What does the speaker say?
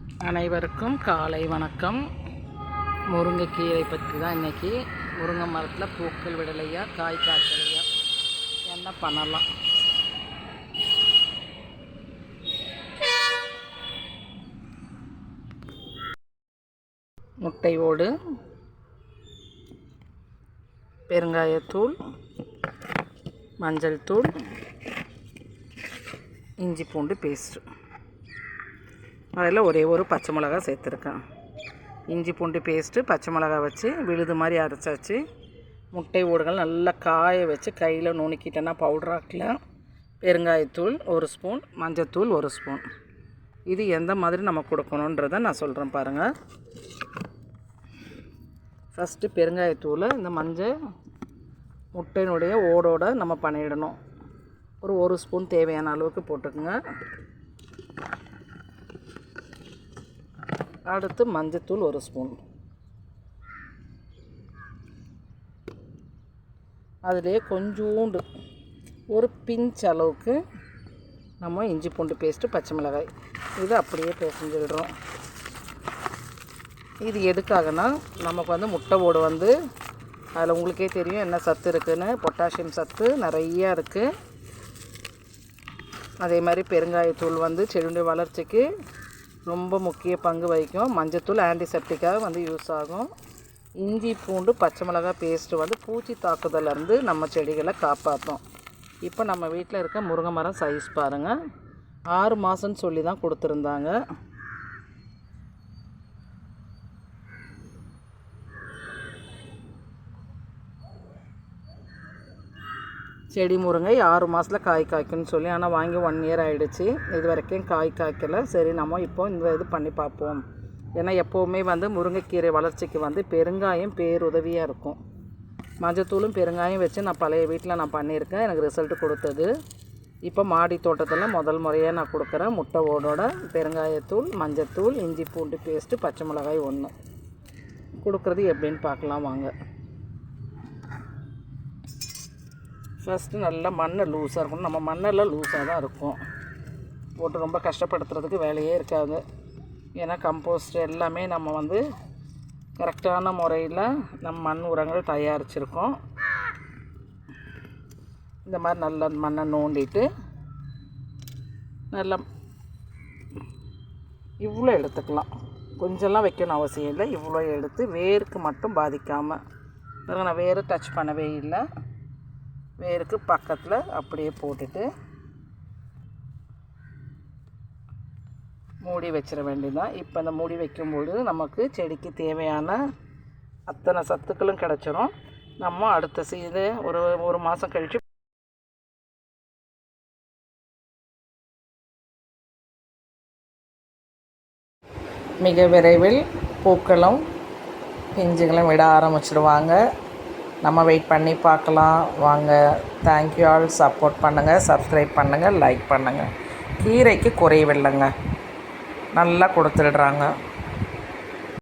அனைவருக்கும் காலை வணக்கம். முருங்கைக்கீரை பற்றி தான் இன்றைக்கி முருங்கை மரத்தில் பூக்கள் விடலையா காய் காய்ச்சலையா? என்ன பண்ணலாம்? முட்டை ஓடு பெருங்காயத்தூள் மஞ்சள் தூள் இஞ்சி பூண்டு பேஸ்ட்டு. அதில் ஒரே ஒரு பச்சை மிளகா சேர்த்துருக்கேன். இஞ்சி பூண்டு பேஸ்ட்டு பச்சை மிளகா வச்சு விழுது மாதிரி அரைச்சாச்சு. முட்டை ஓடுகள் நல்லா காய வச்சு கையில் நுணுக்கிட்டேன்னா பவுடராக்கில் பெருங்காயத்தூள் ஒரு ஸ்பூன் மஞ்சத்தூள் ஒரு ஸ்பூன் இது எந்த மாதிரி நம்ம கொடுக்கணுன்றதை நான் சொல்கிறேன் பாருங்கள் ஃபஸ்ட்டு பெருங்காயத்தூளை இந்த மஞ்சள் முட்டையினுடைய ஓடோட நம்ம பண்ணிடணும். ஒரு ஒரு ஸ்பூன் தேவையான அளவுக்கு போட்டுக்கோங்க. அடுத்து மஞ்சத்தூள் ஒரு ஸ்பூன். அதிலே கொஞ்சோண்டு ஒரு பிஞ்ச் அளவுக்கு நம்ம இஞ்சி பூண்டு பேஸ்ட்டு பச்சை மிளகாய். இது அப்படியே பேசஞ்சிடுறோம். இது எதுக்காகனா நமக்கு வந்து முட்டை ஓடு வந்து அதில் உங்களுக்கே தெரியும் என்ன சத்து இருக்குதுன்னு பொட்டாசியம் சத்து நிறையா இருக்குது அதே மாதிரி பெருங்காயத்தூள் வந்து செடியுடைய வளர்ச்சிக்கு ரொம்ப முக்கிய பங்கு வகிக்கும். மஞ்சத்தூள் ஆன்டிசெப்டிக்காக வந்து யூஸ் ஆகும். இஞ்சி பூண்டு பச்சை மிளகாய் பேஸ்ட்டு வந்து பூச்சி தாக்குதலேருந்து நம்ம செடிகளை காப்பாற்றும் இப்போ நம்ம வீட்டில் இருக்க முருங்கை மரம் சைஸ் பாருங்கள் ஆறு மாதம்னு சொல்லி தான் கொடுத்துருந்தாங்க. செடி முருங்கை ஆறு மாதத்தில் காய் காய்க்கும்னு சொல்லி ஆனால் வாங்கி ஒன் இயர் ஆகிடுச்சு இது வரைக்கும் காய் காய்க்கலை. சரி நம்ம இப்போ இந்த இது பண்ணி பார்ப்போம். ஏன்னா எப்போவுமே வந்து முருங்கைக்கீரை வளர்ச்சிக்கு வந்து பெருங்காயம் பேருதவியாக இருக்கும். மஞ்சத்தூளும் பெருங்காயம் வச்சு நான் பழைய வீட்டில் நான் பண்ணியிருக்கேன். எனக்கு ரிசல்ட் கொடுத்தது. இப்போ மாடி தோட்டத்தில் முதல் முறையாக நான் கொடுக்குறேன். முட்டை ஓடோட பெருங்காயத்தூள் மஞ்சத்தூள் இஞ்சி பூண்டு பேஸ்ட்டு பச்சை மிளகாய் ஒன்று கொடுக்குறது எப்படின்னு பார்க்கலாம் வாங்க. ஃபஸ்ட்டு நல்லா மண்ணை லூஸாக இருக்கணும். நம்ம மண்ணெல்லாம் லூஸாக தான் இருக்கும். போட்டு ரொம்ப கஷ்டப்படுத்துறதுக்கு வேலையே இருக்காது. ஏன்னா கம்போஸ்ட் எல்லாமே நம்ம வந்து கரெக்டான முறையில் நம்ம மண் உரங்கள் தயாரிச்சிருக்கோம். இந்த மாதிரி நல்லா மண்ணை நோண்டிட்டு நல்லா இவ்வளோ எடுத்துக்கலாம். கொஞ்சம்லாம் வைக்கணும் அவசியம் இல்லை. இவ்வளோ எடுத்து வேருக்கு மட்டும் பாதிக்காமல் நான் வேறு டச் பண்ணவே இல்லை. வேருக்கு பக்கத்தில் அப்படியே போட்டுட்டு மூடி வச்சிட வேண்டியதுதான். இப்போ இந்த மூடி வைக்கும்பொழுது நமக்கு செடிக்கு தேவையான அத்தனை சத்துக்களும் கிடச்சிரும். நம்ம அடுத்த சீது ஒரு ஒரு மாதம் கழித்து மிக விரைவில் பூக்களும் பிஞ்சுகளும் விட ஆரம்பிச்சிடுவாங்க. நம்ம வெயிட் பண்ணி பார்க்கலாம். வாங்க. தேங்க்யூ ஆல் சப்போர்ட் பண்ணுங்கள் சப்ஸ்கிரைப் பண்ணுங்கள் லைக் பண்ணுங்கள் கீரைக்கு குறைவில்லைங்க நல்லா கொடுத்துடுறாங்க.